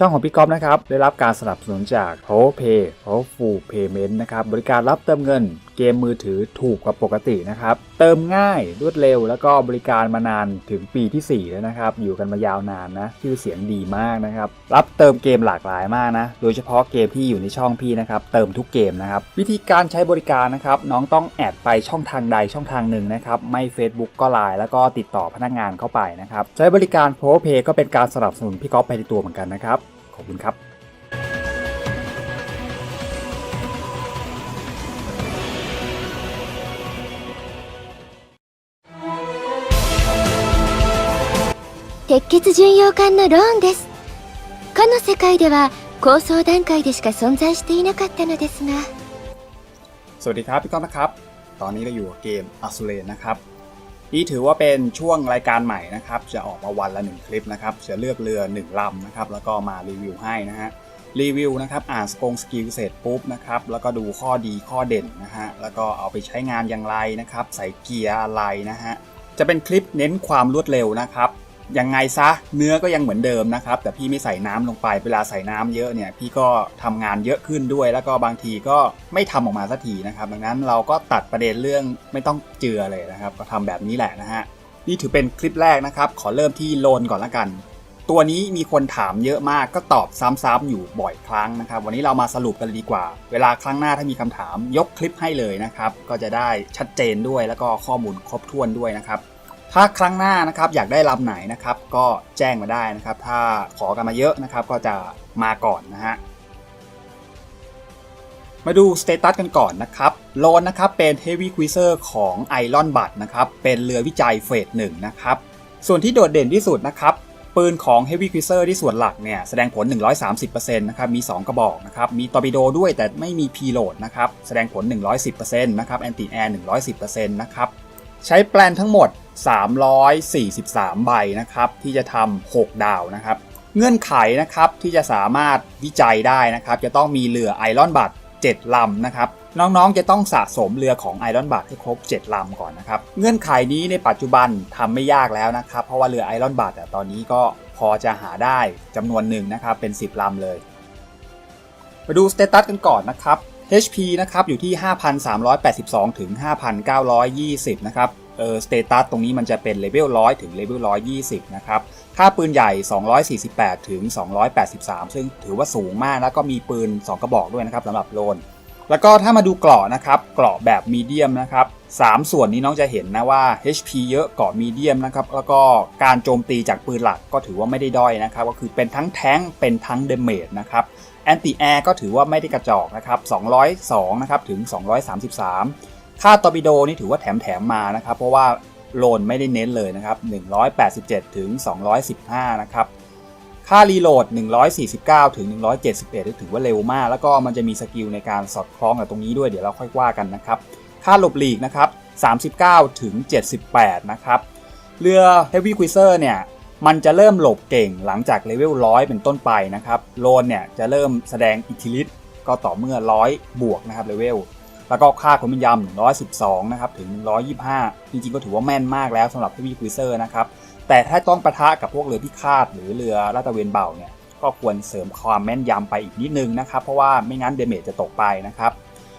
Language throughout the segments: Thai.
ช่องของพี่ก๊อฟนะครับ ได้รับการสนับสนุนจาก Power Pay Powerful Payment นะครับ บริการรับเติมเงินเกมมือถือถูกกว่าปกตินะครับ เติมง่ายรวดเร็ว แล้วก็บริการมานานถึงปีที่ 4 แล้วนะครับ อยู่กันมายาวนานนะ ชื่อเสียงดีมากนะครับ รับเติมเกมหลากหลายมากนะ โดยเฉพาะเกมที่อยู่ในช่องพี่นะครับ เติมทุกเกมนะครับ วิธีการใช้บริการนะครับ น้องต้องแอดไปช่องทางใดช่องทางหนึ่งนะครับ ไม่ Facebook ก็ไลน์แล้วก็ติดต่อพนักงานเข้าไปนะครับ ใช้บริการ Power Pay ก็เป็นการสนับสนุนพี่ก๊อฟไปในตัวเหมือนกันนะครับ ขอบคุณครับ 鉄血巡洋艦のローンですかの世界では構想段階でしか存在していなかったのですが สวัสดีครับพี่ก้องนะครับ ตอนนี้เราอยู่กับเกมอ s ูเ n นะครับ นี่ถือว่าเป็นช่วงรายการใหม่นะครับ จะออกมาวันละหนึ่งคลิปนะครับ จะเลือกเรือ 1ลำนะครับ แล้วก็มารีวิวให้นะฮะ รีวิวนะครับ อ่านสกงสกิลเสร็จปุ๊บนะครับ แล้วก็ดูข้อดีข้อเด่นนะฮะ แล้วก็เอาไปใช้งานอย่างไรนะครับ ใส่เกียร์อะไรนะฮะ จะเป็นคลิปเน้นความรวดเร็วนะครับ ยังไงซะเนื้อก็ยังเหมือนเดิมนะครับ แต่พี่ไม่ใส่น้ำลงไปเวลาใส่น้ำเยอะเนี่ยพี่ก็ทำงานเยอะขึ้นด้วย แล้วก็บางทีก็ไม่ทำออกมาสักทีนะครับดังนั้นเราก็ตัดประเด็นเรื่องไม่ต้องเจือเลยนะครับ ก็ทำแบบนี้แหละนะฮะนี่ถือเป็นคลิปแรกนะครับ ขอเริ่มที่โลนก่อนละกัน ตัวนี้มีคนถามเยอะมากก็ตอบซ้ำๆอยู่บ่อยครั้งนะครับ วันนี้เรามาสรุปกันดีกว่า เวลาครั้งหน้าถ้ามีคำถามยกคลิปให้เลยนะครับ ก็จะได้ชัดเจนด้วยแล้วก็ข้อมูลครบถ้วนด้วยนะครับ ถ้าครั้งหน้านะครับอยากได้ลำไหนนะครับ ก็แจ้งมาได้นะครับ ถ้าขอกันมาเยอะนะครับ ก็จะมาก่อนนะฮะมาดูสเตตัสกันก่อนนะครับโลนนะครับเป็น Heavy Cruiser ของ Iron b u d นะครับเป็นเรือวิจัยเฟสหนึ่งนะครับส่วนที่โดดเด่นที่สุดนะครับปืนของ Heavy Cruiser ที่ส่วนหลักเนี่ยแสดงผล 130%นะครับมี 2 กระบอกนะครับมีตอร์ปิโดด้วยแต่ไม่มี P-load นะครับแสดงผล 110%นะครับ Anti Air 110%นะครับ ใช้แปลนทั้งหมด 343 ใบนะครับที่จะทำ6ดาวนะครับ เงื่อนไขนะครับที่จะสามารถวิจัยได้นะครับ จะต้องมีเรือไอรอนบัต7ลำนะครับน้องๆ จะต้องสะสมเรือของไอรอนบัตให้ครบ 7 ลำก่อนนะครับ เงื่อนไขนี้ในปัจจุบันทำไม่ยากแล้วนะครับ เพราะว่าเรือไอรอนบัตตอนนี้ก็พอจะหาได้จำนวนหนึ่งนะครับ เป็น 10 ลำเลย มาดูสเตตัสกันก่อนนะครับ HP นะครับอยู่ที่ 5,382 ถึง 5,920 นะครับเออสเตตัสตรงนี้มันจะเป็นเลเวล100 ถึงเลเวล120 นะครับค่าปืนใหญ่ 248 ถึง 283 ซึ่งถือว่าสูงมากแล้วก็มีปืน 2 กระบอกด้วยนะครับสำหรับโลน แล้วก็ถ้ามาดูเกราะนะครับเกราะแบบมีเดียมนะครับ 3 ส่วนนี้น้องจะเห็นนะว่า HP เยอะเกราะมีเดียมนะครับ แล้วก็การโจมตีจากปืนหลักก็ถือว่าไม่ได้ด้อยนะครับ ก็คือเป็นทั้งแท้งเป็นทั้งเดเมจนะครับแอนติแอร์ก็ถือว่าไม่ได้กระจอกนะครับ202นะครับถึง 233 ค่าตอร์ปิโดนี่ถือว่าแถมแถมมานะครับ เพราะว่าโลนไม่ได้เน้นเลยนะครับ 187 ถึง 215 นะครับ ค่ารีโหลด 149 ถึง 171 ถือว่าเร็วมาก แล้วก็มันจะมีสกิลในการสอดคล้องกับตรงนี้ด้วย เดี๋ยวเราค่อยว่ากันนะครับ ค่าหลบหลีกนะครับ39 ถึง 78 นะครับ เรือ Heavy Cruiser เนี่ย มันจะเริ่มหลบเก่งหลังจากเลเวล100 เป็นต้นไปนะครับ โลนเนี่ยจะเริ่มแสดงอิทธิฤทธิ์ก็ต่อเมื่อ 100 บวกนะครับเลเวล แล้วก็ค่าความแม่นยำ112 นะครับ ถึง 125 จริงๆ ก็ถือว่าแม่นมากแล้วสำหรับ Heavy Cruiser นะครับ แต่ถ้าต้องปะทะกับพวกเรือพิฆาตหรือเรือลาตะเวนเบาเนี่ย ก็ควรเสริมความแม่นยำไปอีกนิดนึงนะครับ เพราะว่าไม่งั้นเดเมจจะตกไปนะครับ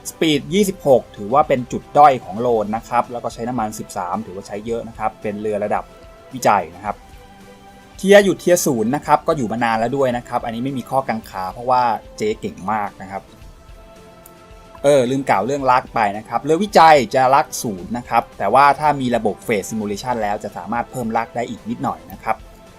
สปีด 26 ถือว่าเป็นจุดด้อยของโลนนะครับ แล้วก็ใช้น้ำมัน 13 ถือว่าใช้เยอะนะครับ เป็นเรือระดับวิจัยนะครับ เทียร์อยู่เทียร์ศูนย์นะครับ ก็อยู่มานานแล้วด้วยนะครับ อันนี้ไม่มีข้อกังขาเพราะว่าเจ๊เก่งมากนะครับ เออ ลืมกล่าวเรื่องลักไปนะครับ เรือวิจัยจะลักศูนย์นะครับ แต่ว่าถ้ามีระบบเฟสซิมูเลชันแล้วจะสามารถเพิ่มลักได้อีกนิดหน่อยนะครับ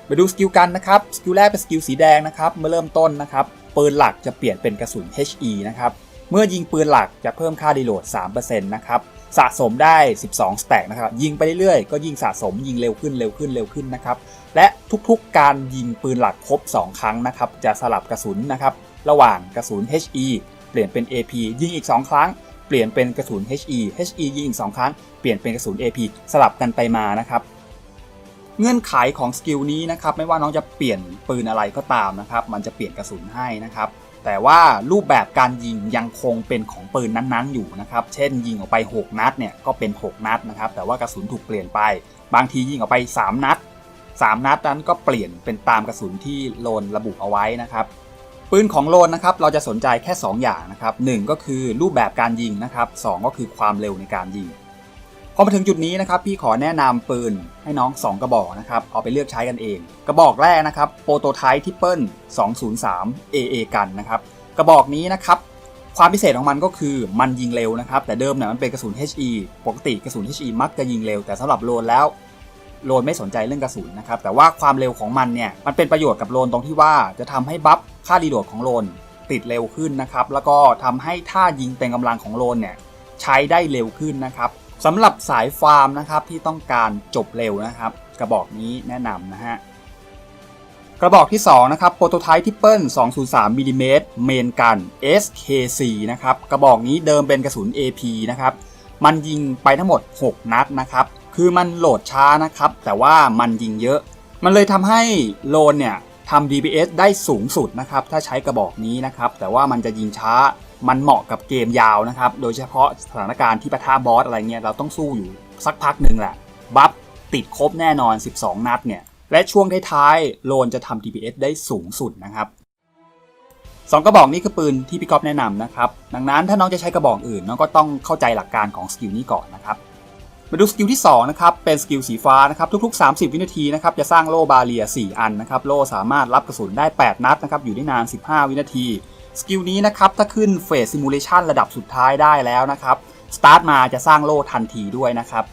มาดูสกิลกันนะครับ สกิลแรกเป็นสกิลสีแดงนะครับ เมื่อเริ่มต้นนะครับ ปืนหลักจะเปลี่ยนเป็นกระสุน HE นะครับ เมื่อยิงปืนหลักจะเพิ่มค่าดีโหลด 3%นะครับสะสมได้ 12 สแต็กนะครับ ยิงไปเรื่อยๆ ก็ยิงสะสมยิงเร็วขึ้นเร็วขึ้นเร็วขึ้นนะครับ และทุกๆ การยิงปืนหลักครบ 2 ครั้งนะครับ จะสลับกระสุนนะครับ ระหว่างกระสุน HE เปลี่ยนเป็น AP ยิงอีก 2 ครั้ง เปลี่ยนเป็นกระสุน HE HE ยิงอีก 2 ครั้ง เปลี่ยนเป็นกระสุน AP สลับกันไปมานะครับเงื่อนไขของสกิลนี้นะครับไม่ว่าน้องจะเปลี่ยนปืนอะไรก็ตามนะครับ มันจะเปลี่ยนกระสุนให้นะครับ แต่ว่ารูปแบบการยิงยังคงเป็นของปืนนั้นๆอยู่นะครับ เช่น ยิงออกไป 6 นัดเนี่ยก็เป็น 6 นัดนะครับ แต่ว่ากระสุนถูกเปลี่ยนไป บางทียิงออกไป 3 นัด 3 นัดนั้นก็เปลี่ยนเป็นตามกระสุนที่โลนระบุเอาไว้นะครับ ปืนของโลนนะครับเราจะสนใจแค่ 2 อย่างนะครับหก็คือรูปแบบการยิงนะครับสก็คือความเร็วในการยิง พอมาถึงจุดนี้นะครับพี่ขอแนะนำปืนให้น้อง 2 กระบอกนะครับเอาไปเลือกใช้กันเอง กระบอกแรกนะครับโปรโตไทป์ทิปเปิล203 AA กันนะครับกระบอกนี้นะครับความพิเศษของมันก็คือมันยิงเร็วนะครับแต่เดิมเนี่ยมันเป็นกระสุน HE ปกติกระสุน HE มักจะยิงเร็ว แต่สำหรับโลนแล้วโลนไม่สนใจเรื่องกระสุนนะครับแต่ว่าความเร็วของมันเนี่ยมันเป็นประโยชน์กับโลนตรงที่ว่าจะทำให้บัฟค่ารีโหลดของโลนติดเร็วขึ้นนะครับแล้วก็ทำให้ท่ายิงเต็มกำลังของโลนเนี่ยใช้ได้เร็วขึ้นนะครับ สำหรับสายฟาร์มนะครับที่ต้องการจบเร็วนะครับ กระบอกนี้แนะนำนะฮะกระบอกที่ 2 นะครับโปรโตไทป์ทิปเปิล203มิลิเมตรเมนกัน SKC นะครับกระบอกนี้เดิมเป็นกระสุน AP นะครับมันยิงไปทั้งหมด 6 นัดนะครับ คือมันโหลดช้านะครับ แต่ว่ามันยิงเยอะ มันเลยทำให้โลนเนี่ยทำ DPS ได้สูงสุดนะครับ ถ้าใช้กระบอกนี้นะครับ แต่ว่ามันจะยิงช้า มันเหมาะกับเกมยาวนะครับ โดยเฉพาะสถานการณ์ที่ปะทะบอสอะไรเงี้ยเราต้องสู้อยู่สักพักหนึ่งแหละ บัฟติดครบแน่นอน 12 นัดเนี่ย และช่วงท้ายๆโลนจะทำ DPS ได้สูงสุดนะครับสองกระบอกนี้คือปืนที่พี่ก๊อฟแนะนำนะครับ ดังนั้นถ้าน้องจะใช้กระบอกอื่น น้องก็ต้องเข้าใจหลักการของสกิลนี้ก่อนนะครับ มาดูสกิลที่2นะครับ เป็นสกิลสีฟ้านะครับ ทุก ๆ 30 วินาทีนะครับ จะสร้างโล่บาเรีย 4 อันนะครับ โล่สามารถรับกระสุนได้ 8 นัดนะครับ อยู่ได้นาน 15 วินาที สกิลนี้นะครับถ้าขึ้นเฟสซิมูเลชันระดับสุดท้ายได้แล้วนะครับสตาร์ทมาจะสร้างโล่ทันทีด้วยนะครับ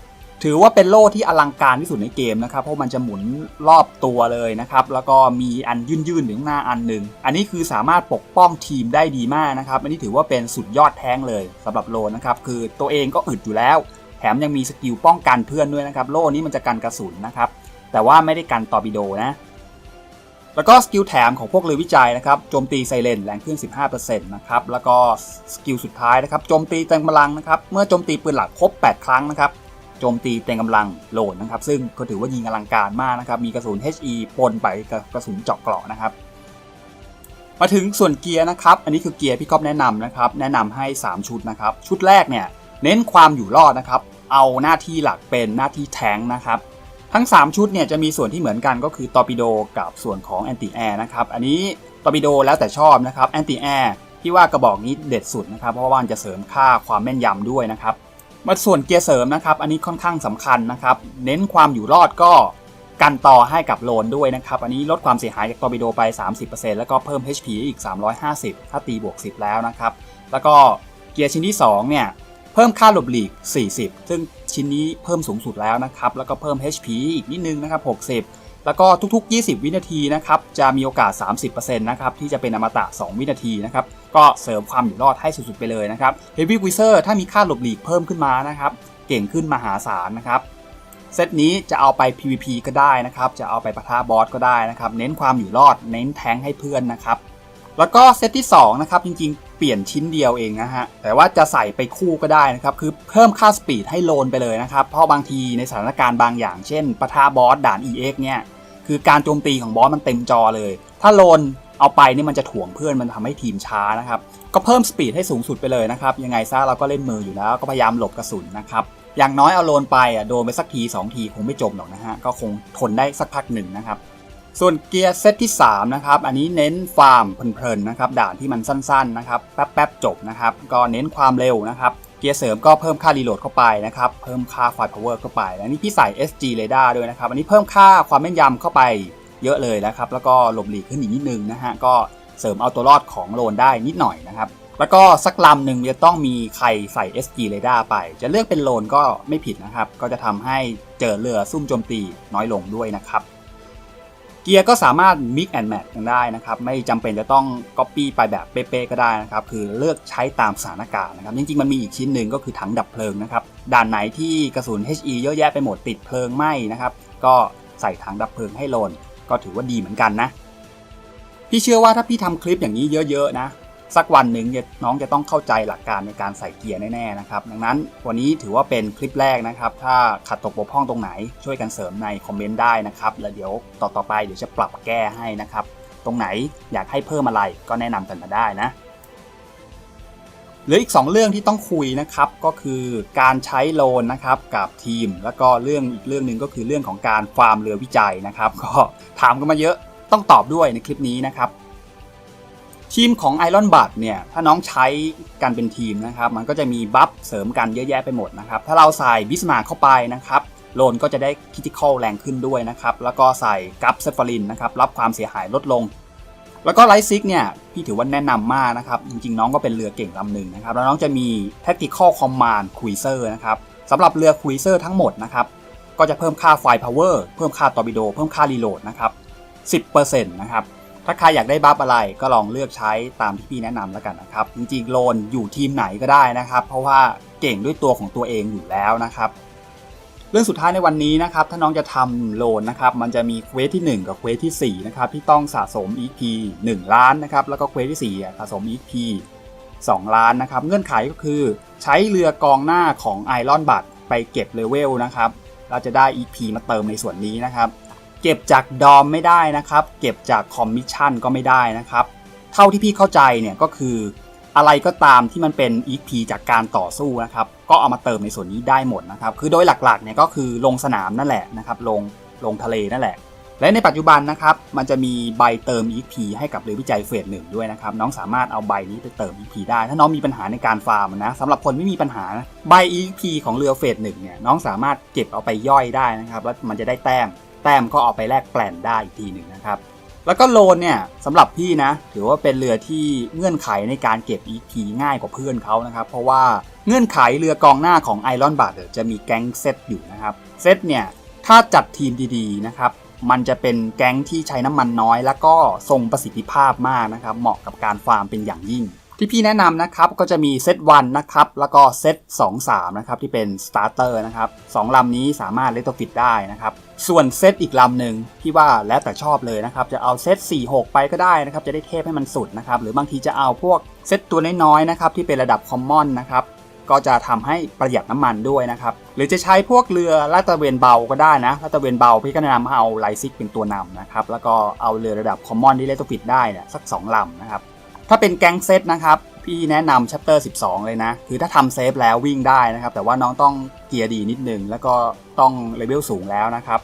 ถือว่าเป็นโล่ที่อลังการที่สุดในเกมนะครับ เพราะมันจะหมุนรอบตัวเลยนะครับ แล้วก็มีอันยื่นๆอยู่ข้างหน้าอันหนึ่ง อันนี้คือสามารถปกป้องทีมได้ดีมากนะครับ อันนี้ถือว่าเป็นสุดยอดแท้งเลยสำหรับโลนะครับ คือตัวเองก็อึดอยู่แล้ว แถมยังมีสกิลป้องกันเพื่อนด้วยนะครับ โล่นี้มันจะกันกระสุนนะครับ แต่ว่าไม่ได้กันตอร์ปิโดนะ แล้วก็สกิลแถมของพวกเรือวิจัยนะครับโจมตีไซเลนแรงขึ้น 15%นะครับแล้วก็สกิลสุดท้ายนะครับโจมตีเต็มกำลังนะครับเมื่อโจมตีปืนหลักครบ 8 ครั้งนะครับโจมตีเต็มกำลังโหลดนะครับซึ่งก็ถือว่ายิงอลังการมากนะครับมีกระสุน HE ปนไปกับกระสุนเจาะเกราะนะครับมาถึงส่วนเกียร์นะครับอันนี้คือเกียร์พี่ก๊อฟแนะนำนะครับแนะนำให้ 3 ชุดนะครับชุดแรกเนี่ยเน้นความอยู่รอดนะครับเอาหน้าที่หลักเป็นหน้าที่แทงนะครับ ทั้ง 3 ชุดเนี่ยจะมีส่วนที่เหมือนกันก็คือตอร์ปิโดกับส่วนของแอนติแอร์นะครับ อันนี้ตอร์ปิโดแล้วแต่ชอบนะครับแอนติแอร์ที่ว่ากระบอกนี้เด็ดสุดนะครับ เพราะว่ามันจะเสริมค่าความแม่นยำด้วยนะครับ มาส่วนเกียร์เสริมนะครับ อันนี้ค่อนข้างสำคัญนะครับ เน้นความอยู่รอดก็กันต่อให้กับโลนด้วยนะครับ อันนี้ลดความเสียหายจากตอร์ปิโดไป 30%แล้วก็เพิ่ม HP อีก 350 ถ้าตีบวก 10 แล้วนะครับ แล้วก็เกียร์ชิ้นที่2เนี่ย พิ่มค่าหลบหลีก 40 ซึ่งชิ้นนี้เพิ่มสูงสุดแล้วนะครับ แล้วก็เพิ่ม HP อีกนิดนึงนะครับ 60 แล้วก็ทุกๆ 20 วินาทีนะครับ จะมีโอกาส 30%นะครับ ที่จะเป็นอมตะ 2 วินาทีนะครับ ก็เสริมความอยู่รอดให้สุดๆ ไปเลยนะครับ Heavy Wizard ถ้ามีค่าหลบหลีกเพิ่มขึ้นมานะครับ เก่งขึ้นมหาศาลนะครับ เซตนี้จะเอาไป PVP ก็ได้นะครับ จะเอาไปปะทะบอสก็ได้นะครับ เน้นความอยู่รอด เน้นแทงให้เพื่อนนะครับ แล้วก็เซตที่2นะครับจริงๆ เปลี่ยนชิ้นเดียวเองนะฮะแต่ว่าจะใส่ไปคู่ก็ได้นะครับคือเพิ่มค่าสปีดให้โลนไปเลยนะครับเพราะบางทีในสถานการณ์บางอย่าง เช่นปะทะบอสด่าน EX เนี่ยคือการโจมตีของบอสมันเต็มจอเลย ถ้าโลนเอาไปนี่มันจะถ่วงเพื่อนมันทำให้ทีมช้านะครับก็เพิ่มสปีดให้สูงสุดไปเลยนะครับยังไงซะเราก็เล่นมืออยู่แล้วก็พยายามหลบกระสุนนะครับอย่างน้อยเอาโลนไปอะโดนไปสักที2ทีคงไม่จบหรอกนะฮะก็คงทนได้สักพักหนึ่งนะครับ ส่วนเกียร์เซตที่ 3 นะครับ อันนี้เน้นฟาร์มเพลินๆนะครับ ด่านที่มันสั้นๆนะครับ แป๊บๆจบนะครับ ก็เน้นความเร็วนะครับ เกียร์เสริมก็เพิ่มค่ารีโหลดเข้าไปนะครับ เพิ่มค่าไฟพาวเวอร์เข้าไปและนี่พี่ใส่ SG Radar ด้วยนะครับ อันนี้เพิ่มค่าความแม่นยำเข้าไปเยอะเลยนะครับ แล้วก็หลบหลีกขึ้นอีกนิดนึงนะฮะ ก็เสริมเอาตัวรอดของโลนได้นิดหน่อยนะครับ แล้วก็สักลำหนึ่งจะต้องมีใครใส่ SG Radar ไป จะเลือกเป็นโลนก็ไม่ผิดนะครับ ก็จะทำให้เจอเรือซุ่มโจมตีน้อยลงด้วยนะครับ เกียร์ก็สามารถ mix and match กันได้นะครับไม่จำเป็นจะต้อง copy ไปแบบเป๊ะๆก็ได้นะครับคือเลือกใช้ตามสถานการณ์นะครับจริงๆมันมีอีกชิ้นหนึ่งก็คือถังดับเพลิงนะครับด่านไหนที่กระสุน HE เยอะแยะไปหมดติดเพลิงไหม้นะครับก็ใส่ถังดับเพลิงให้โลนก็ถือว่าดีเหมือนกันนะพี่เชื่อว่าถ้าพี่ทำคลิปอย่างนี้เยอะๆนะ สักวันหนึ่งน้องจะต้องเข้าใจหลักการในการใส่เกียร์แน่ๆนะครับ ดังนั้นวันนี้ถือว่าเป็นคลิปแรกนะครับ ถ้าขัดตกบกพร่องตรงไหนช่วยกันเสริมในคอมเมนต์ได้นะครับ แล้วเดี๋ยวต่อๆไปเดี๋ยวจะปรับแก้ให้นะครับ ตรงไหนอยากให้เพิ่มอะไรก็แนะนำกันมาได้นะหลืออีก 2 เรื่องที่ต้องคุยนะครับก็คือการใช้โลนนะครับกับทีม แล้วก็เรื่องอีกเรื่องหนึ่งก็คือเรื่องของการฟาร์มเรือวิจัยนะครับ ก็ถามกันมาเยอะต้องตอบด้วยในคลิปนี้นะครับ ทีมของ Iron b u d เนี่ยถ้าน้องใช้กันเป็นทีมนะครับมันก็จะมีบัฟเสริมกันเยอะแยะไปหมดนะครับถ้าเราใส่บิสมาเข้าไปนะครับโลนก็จะได้คิติคอลแรงขึ้นด้วยนะครับแล้วก็ใส่กัฟเซฟารินนะครับรับความเสียหายลดลง แล้วก็ไลท์ซิกเนี่ยพี่ถือว่าแนะนำมากนะครับจริงๆน้องก็เป็นเรือเก่งลำหนึ่งนะครับแล้วน้องจะมี Tactical Command Cruiser นะครับสำหรับเรือ Cruiser ทั้งหมดนะครับก็จะเพิ่มค่าไฟ Power เพิ่มค่าตอร์ปิโดเพิ่มค่ารีโหลดนะครับ10%นะครับ ถ้าใครอยากได้บัฟอะไรก็ลองเลือกใช้ตามที่พี่แนะนำแล้วกันนะครับ จริงๆโลนอยู่ทีมไหนก็ได้นะครับ เพราะว่าเก่งด้วยตัวของตัวเองอยู่แล้วนะครับเรื่องสุดท้ายในวันนี้นะครับ ถ้าน้องจะทำโลนนะครับ มันจะมีเควสที่ 1 กับเควสที่ 4 นะครับ ที่ต้องสะสม EP 1 ล้านนะครับ แล้วก็เควสที่4อ่สะสม EP 2 ล้านนะครับ เงื่อนไขก็คือใช้เรือกองหน้าของไอรอนบัตไปเก็บเลเวลนะครับ เราจะได้ EP มาเติมในส่วนนี้นะครับ เก็บจากดอมไม่ได้นะครับ เก็บจากคอมมิชชั่นก็ไม่ได้นะครับ เท่าที่พี่เข้าใจเนี่ยก็คืออะไรก็ตามที่มันเป็น EP จากการต่อสู้นะครับ ก็เอามาเติมในส่วนนี้ได้หมดนะครับ คือโดยหลักๆเนี่ยก็คือลงสนามนั่นแหละนะครับ ลงลงทะเลนั่นแหละ และในปัจจุบันนะครับ มันจะมีใบเติม EP ให้กับเรือวิจัยเฟสหนึ่งด้วยนะครับ น้องสามารถเอาใบนี้ไปเติม EP ได้ ถ้าน้องมีปัญหาในการฟาร์มนะสำหรับคนไม่มีปัญหาใบ EP ของเรือเฟสหนึ่งเนี่ยน้องสามารถเก็บเอาไปย่อยได้นะครับแล้วมันจะได้แต้ม แต้มก็เอาไปแลกแปลนได้อีกทีหนึ่งนะครับ แล้วก็โลนเนี่ยสำหรับพี่นะ ถือว่าเป็นเรือที่เงื่อนไขในการเก็บ EP ง่ายกว่าเพื่อนเขานะครับ เพราะว่าเงื่อนไขเรือกองหน้าของไอรอนบาร์จะมีแก๊งเซตอยู่นะครับเซตเนี่ยถ้าจัดทีมดีๆนะครับมันจะเป็นแก๊งที่ใช้น้ำมันน้อย แล้วก็ทรงประสิทธิภาพมากนะครับ เหมาะกับการฟาร์มเป็นอย่างยิ่ง ที่พี่แนะนำนะครับก็จะมีเซต1นะครับ แล้วก็เซต2 3นะครับที่เป็นสตาร์เตอร์นะครับสองลำนี้สามารถเลตโตฟิตได้นะครับ ส่วนเซตอีกลำหนึ่งพี่ว่าแล้วแต่ชอบเลยนะครับ จะเอาเซต4 6 ไปก็ได้นะครับ จะได้เทพให้มันสุดนะครับ หรือบางทีจะเอาพวกเซตตัวน้อยๆนะครับที่เป็นระดับคอมมอนนะครับก็จะทำให้ประหยัดน้ำมันด้วยนะครับ หรือจะใช้พวกเรือลาดตะเวนเบาก็ได้นะลาดตะเวนเบาพี่ก็แนะนำให้เอาไลซิกเป็นตัวนำนะครับ แล้วก็เอาเรือระดับคอมมอนที่เลตโตฟิตได้เนี่ยสัก 2ลำนะครับ ถ้าเป็นแก๊งเซตนะครับ พี่แนะนำชัปเตอร์ 12 เลยนะ คือถ้าทำเซฟแล้ววิ่งได้นะครับ แต่ว่าน้องต้องเกียร์ดีนิดนึง แล้วก็ต้องเลเวลสูงแล้วนะครับ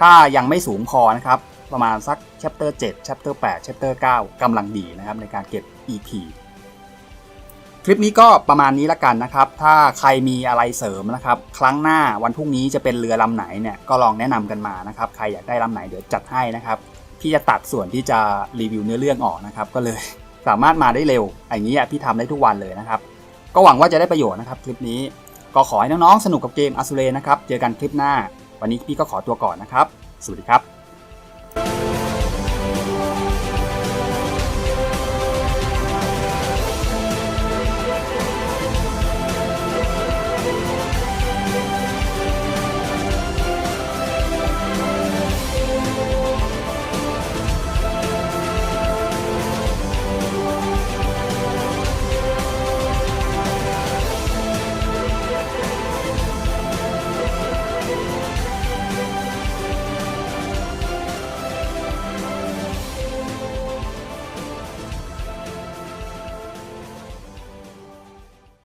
ถ้ายังไม่สูงพอนะครับ ประมาณสักชัปเตอร์7ชัปเตอร์8ชัปเตอร์9กำลังดีนะครับในการเก็บ EP คลิปนี้ก็ประมาณนี้ละกันนะครับ ถ้าใครมีอะไรเสริมนะครับ ครั้งหน้าวันพรุ่งนี้จะเป็นเรือลำไหนเนี่ยก็ลองแนะนำกันมานะครับ ใครอยากได้ลำไหนเดี๋ยวจัดให้นะครับ พี่จะตัดส่วนที่จะรีวิวเนื้อเรื่องออกนะครับ ก็เลย สามารถมาได้เร็วอย่างนี้พี่ทำได้ทุกวันเลยนะครับ ก็หวังว่าจะได้ประโยชน์นะครับ คลิปนี้ก็ขอให้น้องๆสนุกกับเกมอสูเรนะครับ เจอกันคลิปหน้า วันนี้พี่ก็ขอตัวก่อนนะครับ สวัสดีครับ